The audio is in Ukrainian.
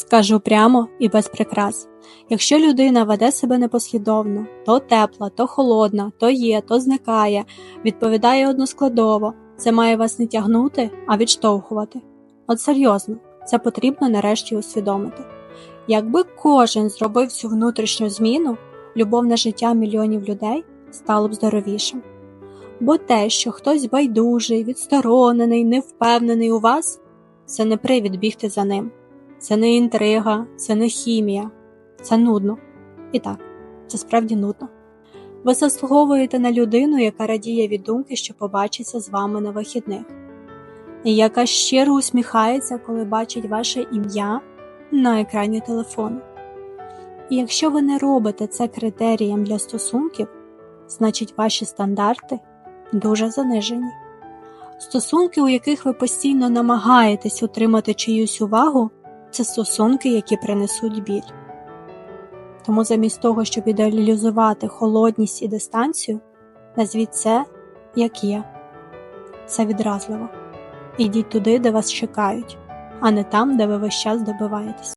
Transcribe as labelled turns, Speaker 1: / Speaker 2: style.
Speaker 1: Скажу прямо і без прикрас. Якщо людина веде себе непослідовно, то тепла, то холодна, то є, то зникає, відповідає односкладово, це має вас не тягнути, а відштовхувати. От серйозно, це потрібно нарешті усвідомити. Якби кожен зробив цю внутрішню зміну, любовне життя мільйонів людей стало б здоровішим. Бо те, що хтось байдужий, відсторонений, невпевнений у вас, це не привід бігти за ним. Це не інтрига, це не хімія, це нудно. І так, це справді нудно. Ви заслуговуєте на людину, яка радіє від думки, що побачиться з вами на вихідних, і яка щиро усміхається, коли бачить ваше ім'я на екрані телефону. І якщо ви не робите це критерієм для стосунків, значить ваші стандарти дуже занижені. Стосунки, у яких ви постійно намагаєтесь утримати чиюсь увагу, це стосунки, які принесуть біль. Тому замість того, щоб ідеалізувати холодність і дистанцію, назвіть це як є. Це відразливо. Ідіть туди, де вас чекають, а не там, де ви весь час добиваєтесь.